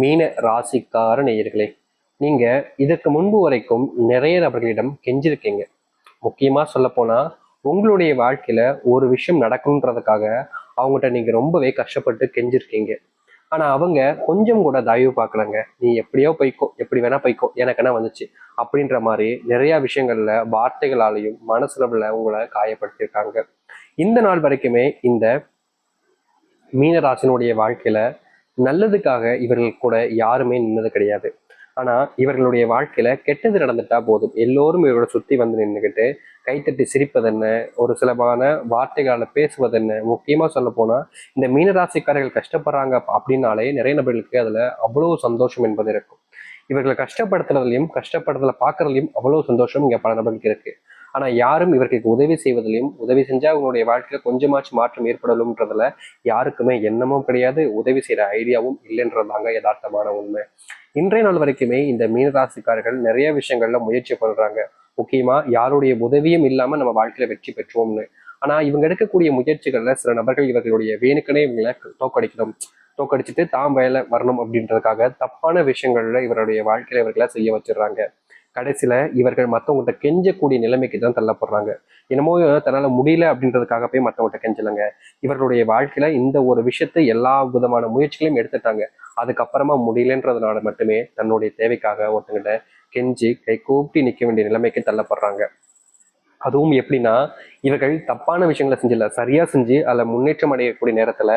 மீன ராசிக்கார நேயர்களே நீங்க இதற்கு முன்பு வரைக்கும் நிறைய நபர்களிடம் கெஞ்சிருக்கீங்க. முக்கியமா சொல்ல போனா உங்களுடைய வாழ்க்கையில ஒரு விஷயம் நடக்கணுன்றதுக்காக அவங்ககிட்ட நீங்க ரொம்பவே கஷ்டப்பட்டு கெஞ்சிருக்கீங்க. ஆனா அவங்க கொஞ்சம் கூட தயவு பார்க்கலங்க. நீ எப்படியோ போய்க்கோ எப்படி வேணா போய்க்கோ எனக்கு என்ன வந்துச்சு? அப்படின்ற மாதிரி நிறைய விஷயங்கள்ல வார்த்தைகளாலையும் மனசுல உங்களை காயப்படுத்தியிருக்காங்க. இந்த நாள் வரைக்குமே இந்த மீனராசினுடைய வாழ்க்கையில நல்லதுக்காக இவர்கள் கூட யாருமே நின்னது கிடையாது. ஆனா இவர்களுடைய வாழ்க்கையில கெட்டது நடந்துட்டா போதும். எல்லோரும் இவரோட சுத்தி வந்து நின்றுக்கிட்டு கைத்தட்டி சிரிப்பதென்ன ஒரு சிலமான பேசுவது பேசுவதென்ன முக்கியமா சொல்ல போனா இந்த மீனராசிக்காரர்கள் கஷ்டப்படுறாங்க அப்படின்னாலே நிறைய நபர்களுக்கு அதுல அவ்வளவு சந்தோஷம் என்பது இருக்கும். இவர்களை கஷ்டப்படுத்துறதுலையும் கஷ்டப்படுறதுல பார்க்கறதுலையும் அவ்வளவு சந்தோஷம் இங்க பல நபர்களுக்கு இருக்கு. ஆனால் யாரும் இவர்களுக்கு உதவி செய்வதிலையும் உதவி செஞ்சால் அவங்களுடைய வாழ்க்கையில் கொஞ்சமாச்சும் மாற்றம் ஏற்படலும்ன்றதுல யாருக்குமே எண்ணமும் கிடையாது உதவி செய்கிற ஐடியாவும் இல்லைன்றதாங்க யதார்த்தமான உண்மை. இன்றைய நாள் வரைக்குமே இந்த மீனராசிக்காரர்கள் நிறைய விஷயங்கள்ல முயற்சி பண்ணுறாங்க முக்கியமாக யாருடைய உதவியும் இல்லாமல் நம்ம வாழ்க்கையில் வெற்றி பெற்றோம்னு. ஆனால் இவங்க எடுக்கக்கூடிய முயற்சிகளில் சில நபர்கள் இவர்களுடைய வேணுக்கனே இவங்களை தோக்கடிக்கணும். தோக்கடிச்சிட்டு தாம் வேலை வரணும் அப்படின்றதுக்காக தப்பான விஷயங்கள்ல இவருடைய வாழ்க்கையில இவர்களை செய்ய வச்சிடுறாங்க. கடைசியில் இவர்கள் மற்றவங்கள்ட்ட கெஞ்சக்கூடிய நிலைமைக்கு தான் தள்ளப்படுறாங்க. என்னமோ தன்னால் முடியல அப்படின்றதுக்காக போய் மற்றவங்கள்ட்ட கெஞ்சலைங்க. இவர்களுடைய வாழ்க்கையில் இந்த ஒரு விஷயத்தை எல்லா விதமான முயற்சிகளையும் எடுத்துட்டாங்க. அதுக்கப்புறமா முடியலன்றதுனால மட்டுமே தன்னுடைய தேவைக்காக ஒருத்தங்கிட்ட கெஞ்சி கை கூப்பிட்டு நிற்க வேண்டிய நிலைமைக்கு தள்ளப்படுறாங்க. அதுவும் எப்படின்னா இவர்கள் தப்பான விஷயங்களை செஞ்சல சரியா செஞ்சு அதில் முன்னேற்றம் அடையக்கூடிய நேரத்துல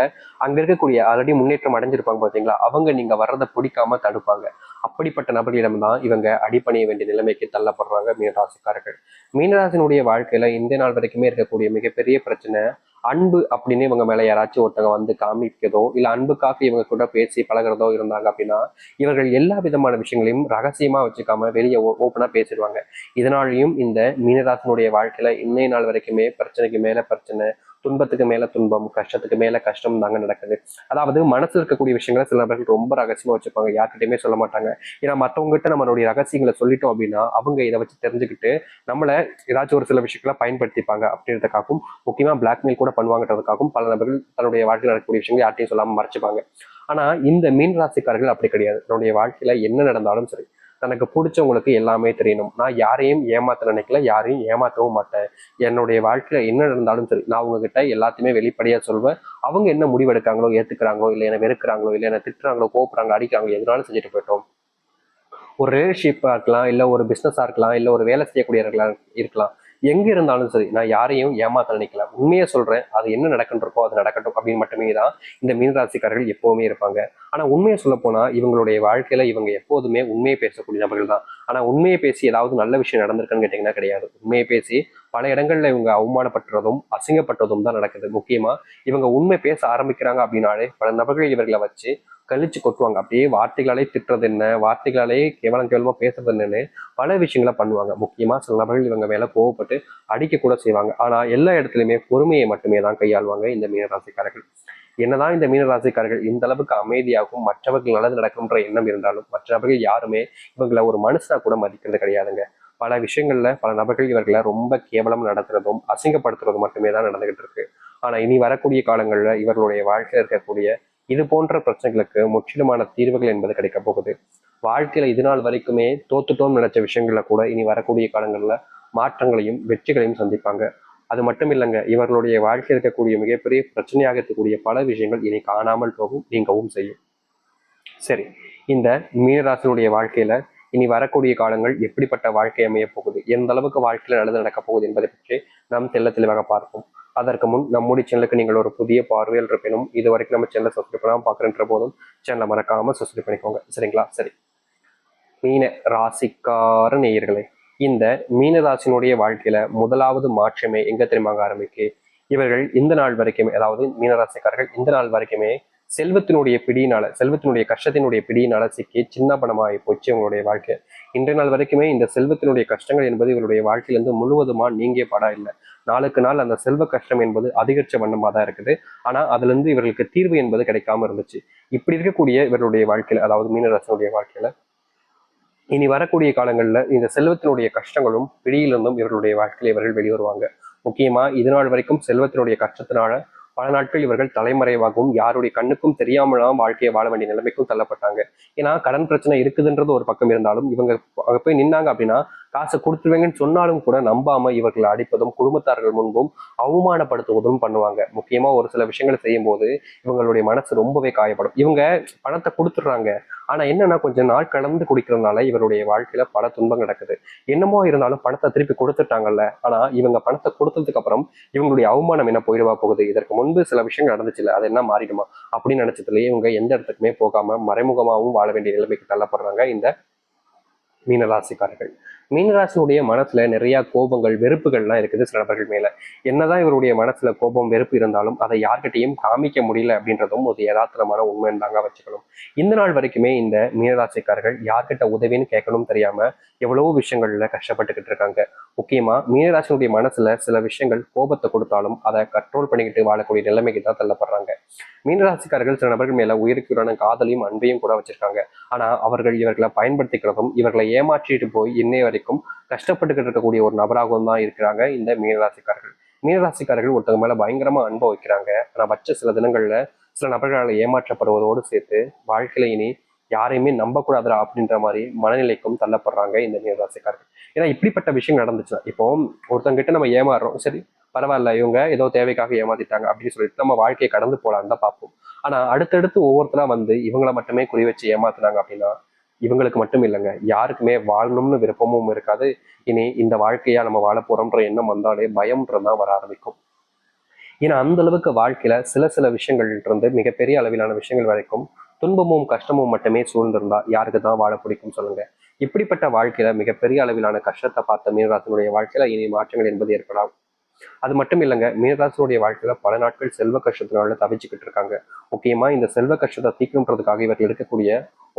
அங்க இருக்கக்கூடிய ஆல்ரெடி முன்னேற்றம் அடைஞ்சிருப்பாங்க பாத்தீங்களா? அவங்க நீங்க வர்றதை பிடிக்காம தடுப்பாங்க. அப்படிப்பட்ட நபர்களிடம்தான் இவங்க அடிப்பணிய வேண்டிய நிலைமைக்கு தள்ளப்படுறாங்க மீனராசிக்காரர்கள். மீனராசினுடைய வாழ்க்கையில இந்த நாள் வரைக்குமே இருக்கக்கூடிய மிகப்பெரிய பிரச்சனை அன்பு அப்படின்னு இவங்க மேல யாராச்சும் ஒருத்தவங்க வந்து காமிக்கிறதோ இல்ல அன்புக்காக இவங்க கூட பேசி பழகிறதோ இருந்தாங்க அப்படின்னா இவர்கள் எல்லா விதமான விஷயங்களையும் ரகசியமா வச்சுக்காம வெளியே ஓப்பனா பேசிடுவாங்க. இதனாலையும் இந்த மீனராசனுடைய வாழ்க்கையில இன்னைய நாள் வரைக்குமே பிரச்சனைக்கு மேல பிரச்சனை துன்பத்துக்கு மேல துன்பம் கஷ்டத்துக்கு மேல கஷ்டம் தாங்க நடக்குது. அதாவது மனசுல இருக்கக்கூடிய விஷயங்களை சில நபர்கள் ரொம்ப ரகசியமா வச்சுப்பாங்க. யார்கிட்டயுமே சொல்ல மாட்டாங்க. ஏன்னா மற்றவங்ககிட்ட நம்மளுடைய ரகசியங்களை சொல்லிட்டோம் அப்படின்னா அவங்க இதை வச்சு தெரிஞ்சுக்கிட்டு நம்மள ஏதாச்சும் ஒரு சில விஷயங்களை பயன்படுத்திப்பாங்க அப்படின்றதுக்காகவும் முக்கியமா பிளாக்மெயில் கூட பண்ணுவாங்கன்றதுக்காகவும் பல நபர்கள் தன்னுடைய வாழ்க்கையில் நடக்கக்கூடிய விஷயங்களை யார்ட்டையும் சொல்லாம மறைச்சுப்பாங்க. ஆனா இந்த மீன் ராசிக்காரர்கள் அப்படி கிடையாது. தன்னுடைய வாழ்க்கையில என்ன நடந்தாலும் சரி தனக்கு பிடிச்சவங்களுக்கு எல்லாமே தெரியணும். நான் யாரையும் ஏமாத்த நினைக்கல யாரையும் ஏமாற்றவும் மாட்டேன். என்னுடைய வாழ்க்கையில் என்ன நடந்தாலும் சரி நான் உங்ககிட்ட எல்லாத்தையுமே வெளிப்படையாக சொல்வேன். அவங்க என்ன முடிவெடுக்காங்களோ ஏற்றுக்கிறாங்களோ இல்லை என்ன வெறுக்கிறாங்களோ இல்லை என்ன திட்டுறாங்களோ கோப்புறாங்க அடிக்கிறாங்களோ எதுனாலும் செஞ்சுட்டு போயிட்டோம். ஒரு ரிலேஷன்ஷிப்பாக இருக்கலாம் இல்லை ஒரு பிஸ்னஸாக இருக்கலாம் இல்லை ஒரு வேலை செய்யக்கூடிய இருக்கலாம். எங்க இருந்தாலும் சரி நான் யாரையும் ஏமாத்த நினைக்கல. உண்மையை சொல்றேன் அது என்ன நடக்கின்றக்கோ அது நடக்கட்டும் அப்படின்னு மட்டுமே தான் இந்த மீனராசிக்காரர்கள் எப்பவுமே இருப்பாங்க. ஆனா உண்மையை சொல்ல போனா இவங்களுடைய வாழ்க்கையில இவங்க எப்போதுமே உண்மையை பேசக்கூடிய நபர்கள் தான். ஆனா உண்மையை பேசி ஏதாவது நல்ல விஷயம் நடந்திருக்குன்னு கேட்டீங்கன்னா கிடையாது. உண்மையை பேசி பல இடங்கள்ல இவங்க அவமானப்பட்டதும் அசிங்கப்பட்டதும் தான் நடக்குது. முக்கியமா இவங்க உண்மை பேச ஆரம்பிக்கிறாங்க அப்படின்னாலே பல நபர்கள் இவர்களை வச்சு கழிச்சு கொட்டுவாங்க. அப்படியே வார்த்தைகளாலே திட்டுறது என்ன? வார்த்தைகளாலே கேவலம் கேவலமா பேசுறது என்னன்னு பல விஷயங்களை பண்ணுவாங்க. முக்கியமா சில நபர்கள் இவங்க மேல கோவப்பட்டு அடிக்க கூட செய்வாங்க. ஆனா எல்லா இடத்துலையுமே பொறுமையை மட்டுமே தான் கையாளுவாங்க இந்த மீனராசிக்காரர்கள். என்னதான் இந்த மீனராசிக்காரர்கள் இந்த அளவுக்கு அமைதியாகவும் மற்றவர்கள் நல்லது நடக்கும்ன்ற எண்ணம் இருந்தாலும் மற்றவர்கள் யாருமே இவங்களை ஒரு மனுஷனா கூட மதிக்கிறது கிடையாதுங்க. பல விஷயங்கள்ல பல நபர்கள் இவர்களை ரொம்ப கேவலம் நடத்துறதும் அசிங்கப்படுத்துறதும் மட்டுமே தான் நடந்துகிட்டு இருக்கு. ஆனா இனி வரக்கூடிய காலங்கள்ல இவர்களுடைய வாழ்க்கையில் இருக்கக்கூடிய இது போன்ற பிரச்சனைகளுக்கு முற்றிலுமான தீர்வுகள் என்பது கிடைக்க போகுது. வாழ்க்கையில இது நாள் வரைக்குமே தோத்துட்டோம் நினைச்ச விஷயங்கள்ல கூட இனி வரக்கூடிய காலங்கள்ல மாற்றங்களையும் வெற்றிகளையும் சந்திப்பாங்க. அது மட்டும் இல்லைங்க இவர்களுடைய வாழ்க்கையில் இருக்கக்கூடிய மிகப்பெரிய பிரச்சனையாக இருக்கக்கூடிய பல விஷயங்கள் இனி காணாமல் போகும் நீங்கவும் செய்யும். சரி இந்த மீனராசினுடைய வாழ்க்கையில இனி வரக்கூடிய காலங்கள் எப்படிப்பட்ட வாழ்க்கை அமைய போகுது? எந்த அளவுக்கு வாழ்க்கையில நல்லது நடக்க போகுது என்பதை பற்றி நாம் தெல்ல தெளிவாக பார்ப்போம். அதற்கு முன் நம்முடைய சேனலுக்கு நீங்கள் ஒரு புதிய பார்வையில் இருப்பினும் இது வரைக்கும் நம்ம சேனலை சப்ஸ்கிரைப் பண்ணாமல் பார்க்குறன்ற போதும் சேனலை மறக்காமல் சப்ஸ்கிரைப் பண்ணிக்கோங்க. சரிங்களா? சரி. மீன ராசிக்கார நேயர்களே இந்த மீனராசினுடைய வாழ்க்கையில முதலாவது மாற்றமே எங்க தெரியுமாங்க ஆரம்பிக்கு? இவர்கள் இந்த நாள் வரைக்குமே அதாவது மீனராசிக்காரர்கள் இந்த நாள் வரைக்குமே செல்வத்தினுடைய பிடியினால செல்வத்தினுடைய கஷ்டத்தினுடைய பிடியினால சிக்கி சின்ன பணமாகி போச்சு இவங்களுடைய வாழ்க்கை. இன்றைய நாள் வரைக்குமே இந்த செல்வத்தினுடைய கஷ்டங்கள் என்பது இவருடைய வாழ்க்கையிலிருந்து முழுவதுமா நீங்கிய படம் இல்லை. நாளுக்கு நாள் அந்த செல்வ கஷ்டம் என்பது அதிகரிச்ச வண்ணமாக தான் இருக்குது. ஆனால் அதுலேருந்து இவர்களுக்கு தீர்வு என்பது கிடைக்காம இருந்துச்சு. இப்படி இருக்கக்கூடிய இவருடைய வாழ்க்கையில் அதாவது மீனராசனுடைய வாழ்க்கையில் இனி வரக்கூடிய காலங்களில் இந்த செல்வத்தினுடைய கஷ்டங்களும் பிடியிலிருந்தும் இவர்களுடைய வாழ்க்கையில் இவர்கள் வெளிவருவாங்க. முக்கியமாக இது நாள் வரைக்கும் செல்வத்தினுடைய கஷ்டத்தினால பல நாட்கள் இவர்கள் தலைமறைவாகவும் யாருடைய கண்ணுக்கும் தெரியாமலாம் வாழ்க்கையை வாழ வேண்டிய நிலைமைக்கும் தள்ளப்பட்டாங்க. ஏன்னா கடன் பிரச்சனை இருக்குதுன்றது ஒரு பக்கம் இருந்தாலும் இவங்க அங்க போய் நின்னாங்க அப்படின்னா காசை கொடுத்துருவீங்கன்னு சொன்னாலும் கூட நம்பாம இவர்களை அடிப்பதும் குடும்பத்தார்கள் முன்பும் அவமானப்படுத்துவதும் பண்ணுவாங்க. முக்கியமா ஒரு சில விஷயங்களை செய்யும் போது இவங்களுடைய மனசு ரொம்பவே காயப்படும். இவங்க பணத்தை கொடுத்துடுறாங்க. ஆனா என்னன்னா கொஞ்சம் நாள் கடந்து குடிக்கிறதுனால இவருடைய வாழ்க்கையில பல துன்பம் நடக்குது என்னமோ இருந்தாலும் பணத்தை திருப்பி கொடுத்துட்டாங்கல்ல. ஆனா இவங்க பணத்தை கொடுத்ததுக்கு அப்புறம் இவங்களுடைய அவமானம் என்ன போயிடுவா போகுது? இதற்கு முன்பு சில விஷயங்கள் நடந்துச்சுல அது என்ன மாறிடுமா? அப்படின்னு நினைச்சதுலயே இவங்க எந்த இடத்துக்குமே போகாம மறைமுகமாகவும் வாழ வேண்டிய நிலைமைக்கு தள்ளப்படுறாங்க இந்த மீனராசிக்காரர்கள். மீனராசினுடைய மனசுல நிறைய கோபங்கள் வெறுப்புகள்லாம் இருக்குது சில நபர்கள் மேல. என்னதான் இவருடைய மனசுல கோபம் வெறுப்பு இருந்தாலும் அதை யார்கிட்டையும் காமிக்க முடியல அப்படின்றதும் ஒரு யதார்த்தமான உண்மைன்னு தாங்க வச்சுக்கணும். இந்த நாள் வரைக்குமே இந்த மீனராசிக்காரர்கள் யார்கிட்ட உதவின்னு கேட்கணும் தெரியாம எவ்வளவோ விஷயங்கள்ல கஷ்டப்பட்டுக்கிட்டு இருக்காங்க. முக்கியமா மீனராசினுடைய மனசுல சில விஷயங்கள் கோபத்தை கொடுத்தாலும் அதை கண்ட்ரோல் பண்ணிக்கிட்டு வாழக்கூடிய நிலைமைக்கு தான் தள்ளப்படுறாங்க. மீனராசிக்காரர்கள் சில நபர்கள் மேல உயிருக்குறான காதலையும் அன்பையும் கூட வச்சிருக்காங்க. ஆனா அவர்கள் இவர்களை பயன்படுத்திக்கிறதும் இவர்களை ஏமாற்றிட்டு போய் இன்னை வரைக்கும் கஷ்டப்பட்டுக்கிட்டு இருக்கக்கூடிய ஒரு நபராகவும் தான் இருக்கிறாங்க இந்த மீனராசிக்காரர்கள். மீனராசிக்காரர்கள் ஒருத்தவங்க மேல பயங்கரமா அன்பை வைக்கிறாங்க. ஆனா வச்ச சில தினங்கள்ல சில நபர்களால் ஏமாற்றப்படுவதோடு சேர்த்து வாழ்க்கையில இனி யாரையுமே நம்பக்கூடாதுடா அப்படின்ற மாதிரி மனநிலைக்கும் தள்ளப்படுறாங்க இந்த மீனராசிக்காரர்கள். ஏன்னா இப்படிப்பட்ட விஷயம் நடந்துச்சுன்னா இப்போ ஒருத்தங்கிட்ட நம்ம ஏமாறுறோம். சரி பரவாயில்ல இவங்க ஏதோ தேவைக்காக ஏமாத்திட்டாங்க அப்படின்னு சொல்லிட்டு நம்ம வாழ்க்கையை கடந்து போலான்னு தான் பார்ப்போம். ஆனா அடுத்தடுத்து ஒவ்வொருத்தரா வந்து இவங்கள மட்டுமே குறி வச்சு ஏமாத்துனாங்க அப்படின்னா இவங்களுக்கு மட்டும் இல்லைங்க. யாருக்குமே வாழணும்னு விருப்பமும் இருக்காது. இனி இந்த வாழ்க்கையா நம்ம வாழ போறோம்ன்ற எண்ணம் வந்தாலே பயம்ன்றதான் வர ஆரம்பிக்கும். ஏன்னா அந்த அளவுக்கு வாழ்க்கையில சில சில விஷயங்கள் இருந்து மிகப்பெரிய அளவிலான விஷயங்கள் வரைக்கும் துன்பமும் கஷ்டமும் மட்டுமே சூழ்ந்திருந்தா யாருக்கு தான் வாழ பிடிக்கும் சொல்லுங்க. இப்படிப்பட்ட வாழ்க்கையில மிகப்பெரிய அளவிலான கஷ்டத்தை பார்த்த மீனராசனுடைய வாழ்க்கையில இனி மாற்றங்கள் என்பது ஏற்படலாம். அது மட்டும் இல்லைங்க மீனராசினுடைய வாழ்க்கையில பல நாட்கள் செல்வ கஷ்டத்தினால தவிச்சுக்கிட்டு இருக்காங்க. முக்கியமா இந்த செல்வ கஷ்டத்தை தீக்கணுன்றதுக்காக இவர்கள் எடுக்கக்கூடிய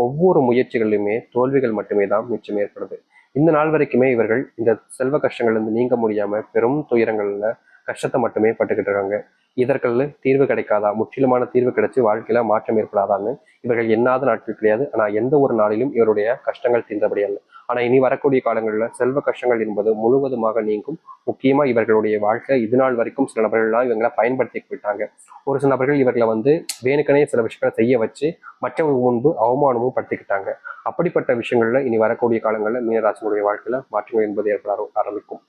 ஒவ்வொரு முயற்சிகளிலுமே தோல்விகள் மட்டுமே தான் மிச்சம் ஏற்படுது. இந்த நாள் வரைக்குமே இவர்கள் இந்த செல்வ கஷ்டங்கள்ல இருந்து நீங்க முடியாம பெரும் துயரங்கள்ல கஷ்டத்தை மட்டுமே பட்டுக்கிட்டு இருக்காங்க. இதற்குள்ள தீர்வு கிடைக்காதா? முற்றிலுமான தீர்வு கிடைச்சு வாழ்க்கையில மாற்றம் ஏற்படாதான்னு இவர்கள் எண்ணாத நாட்கள் கிடையாது. ஆனா எந்த ஒரு நாளிலும் இவருடைய கஷ்டங்கள் தீர்ந்தபடியல்ல ஆனால் ஆனா இனி வரக்கூடிய காலங்களில் செல்வ கஷ்டங்கள் என்பது முழுவதுமாக நீங்கும். முக்கியமா இவர்களுடைய வாழ்க்கை இது நாள் வரைக்கும் சில நபர்கள்லாம் இவங்களை பயன்படுத்தி போயிட்டாங்க ஒரு சில நபர்கள் இவர்களை வந்து வேணுக்கனே சில விஷயங்களை செய்ய வச்சு மற்றவங்க முன்பு அவமானமும் படுத்திக்கிட்டாங்க. அப்படிப்பட்ட விஷயங்கள்ல இனி வரக்கூடிய காலங்களில் மீனராசினுடைய வாழ்க்கையில மாற்றங்கள் என்பது ஏற்பட ஆரம்பிக்கும்.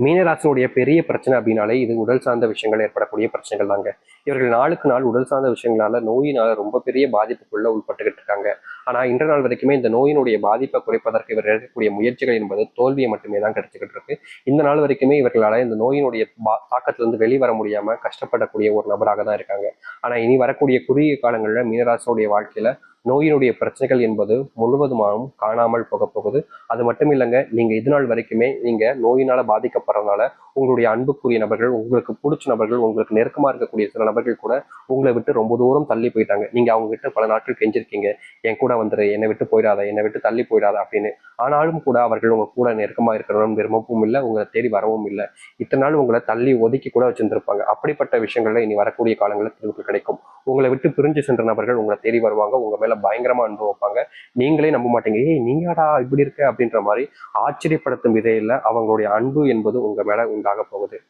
மீனராசினுடைய பெரிய பிரச்சனை அப்படின்னாலே இது உடல் சார்ந்த விஷயங்கள் ஏற்படக்கூடிய பிரச்சனைகள் தாங்க இவர்கள் நாளுக்கு நாள் உடல் சார்ந்த விஷயங்களால நோயினால ரொம்ப பெரிய பாதிப்புக்குள்ள உட்பட்டுக்கிட்டு இருக்காங்க. ஆனா இன்ற நாள் வரைக்குமே இந்த நோயினுடைய பாதிப்பை குறைப்பதற்கு இவர் எடுக்கக்கூடிய முயற்சிகள் என்பது தோல்வியை மட்டுமே தான் கிடைச்சிக்கிட்டு இருக்கு. இந்த நாள் வரைக்குமே இவர்களால இந்த நோயினுடைய பா- தாக்கத்திலிருந்து வெளிவர முடியாம கஷ்டப்படக்கூடிய ஒரு நபராக தான் இருக்காங்க. ஆனா இனி வரக்கூடிய குறுகிய காலங்களில் மீனராசினுடைய வாழ்க்கையில நோயினுடைய பிரச்சனைகள் என்பது முழுவதுமாகவும் காணாமல் போக போகுது. அது மட்டும் இல்லைங்க நீங்கள் இது நாள் வரைக்குமே நீங்கள் நோயினால் பாதிக்கப்படுறதுனால உங்களுடைய அன்புக்குரிய நபர்கள் உங்களுக்கு பிடிச்ச நபர்கள் உங்களுக்கு நெருக்கமாக இருக்கக்கூடிய சில நபர்கள் கூட உங்களை விட்டு ரொம்ப தூரம் தள்ளி போயிட்டாங்க. நீங்கள் அவங்க கிட்ட பல நாட்கள் கெஞ்சிருக்கீங்க. என் கூட வந்துடு என்னை விட்டு போயிடாத என்னை விட்டு தள்ளி போயிடாத அப்படின்னு. ஆனாலும் கூட அவர்கள் உங்கள் கூட நெருக்கமாக இருக்கணும் விரும்பவும் இல்லை உங்களை தேடி வரவும் இல்லை. இத்தனை நாள் உங்களை தள்ளி ஒதுக்கி கூட வச்சிருந்திருப்பாங்க. அப்படிப்பட்ட விஷயங்கள்ல இனி வரக்கூடிய காலங்களில் தீர்வு கிடைக்கும். உங்களை விட்டு பிரிஞ்சு சென்ற நபர்கள் உங்களை தேடி வருவாங்க. உங்க மேல பயங்கரமா அன்பு வைப்பாங்க. நீங்களே நம்ப மாட்டீங்க. ஏய் நீங்கடா இப்படி இருக்க? அப்படின்ற மாதிரி ஆச்சரியப்படுத்தும் விதையில அவங்களுடைய அன்பு என்பது உங்க மேல உண்டாக போகுது.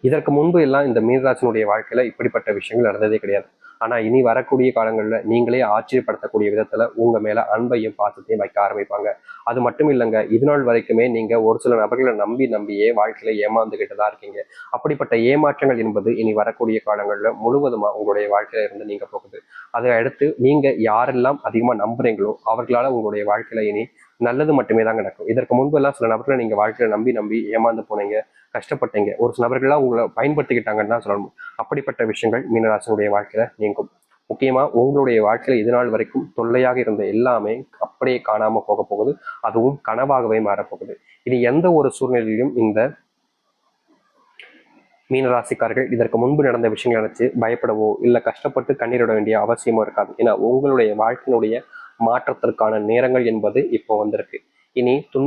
இதற்கு முன்பு எல்லாம் இந்த மீனராஜனுடைய வாழ்க்கையில இப்படிப்பட்ட விஷயங்கள் நடந்ததே கிடையாது. ஆனால் இனி வரக்கூடிய காலங்களில் நீங்களே ஆச்சரியப்படுத்தக்கூடிய விதத்தில் உங்கள் மேலே அன்பையும் பாசத்தையும் வைக்க ஆரம்பிப்பாங்க. அது மட்டும் இல்லைங்க இது நாள் வரைக்குமே நீங்கள் ஒரு சில நபர்களை நம்பி நம்பியே வாழ்க்கையில் ஏமாந்துக்கிட்டு தான் இருக்கீங்க. அப்படிப்பட்ட ஏமாற்றங்கள் என்பது இனி வரக்கூடிய காலங்களில் முழுவதுமாக உங்களுடைய வாழ்க்கையில இருந்து நீங்கள் போகுது. அதை அடுத்து நீங்கள் யாரெல்லாம் அதிகமாக நம்புறீங்களோ அவர்களால் உங்களுடைய வாழ்க்கையில இனி நல்லது மட்டுமே தான் நடக்கும். இதற்கு முன்பு எல்லாம் சில நபர்களை நீங்கள் வாழ்க்கையில நம்பி நம்பி ஏமாந்து போனீங்க. கஷ்டப்பட்டீங்க. ஒரு சில நபர்கள்லாம் உங்களை பயன்படுத்திக்கிட்டாங்கன்னு தான் சொல்லணும். அப்படிப்பட்ட விஷயங்கள் மீனராசினுடைய வாழ்க்கையில நீங்கும். முக்கியமா உங்களுடைய வாழ்க்கையில் இது நாள் வரைக்கும் தொல்லையாக இருந்த எல்லாமே அப்படியே காணாம போக போகுது. அதுவும் கனவாகவே மாறப்போகுது. இனி எந்த ஒரு சூழ்நிலையிலும் இந்த மீனராசிக்காரர்கள் இதற்கு முன்பு நடந்த விஷயங்களை நினைச்சு பயப்படவோ இல்லை கஷ்டப்பட்டு கண்ணீரிட வேண்டிய அவசியமோ இருக்காது. ஏன்னா உங்களுடைய வாழ்க்கையினுடைய மாற்றத்திற்கான நேரங்கள் என்பது இப்போ வந்திருக்கு. இனி துன்ப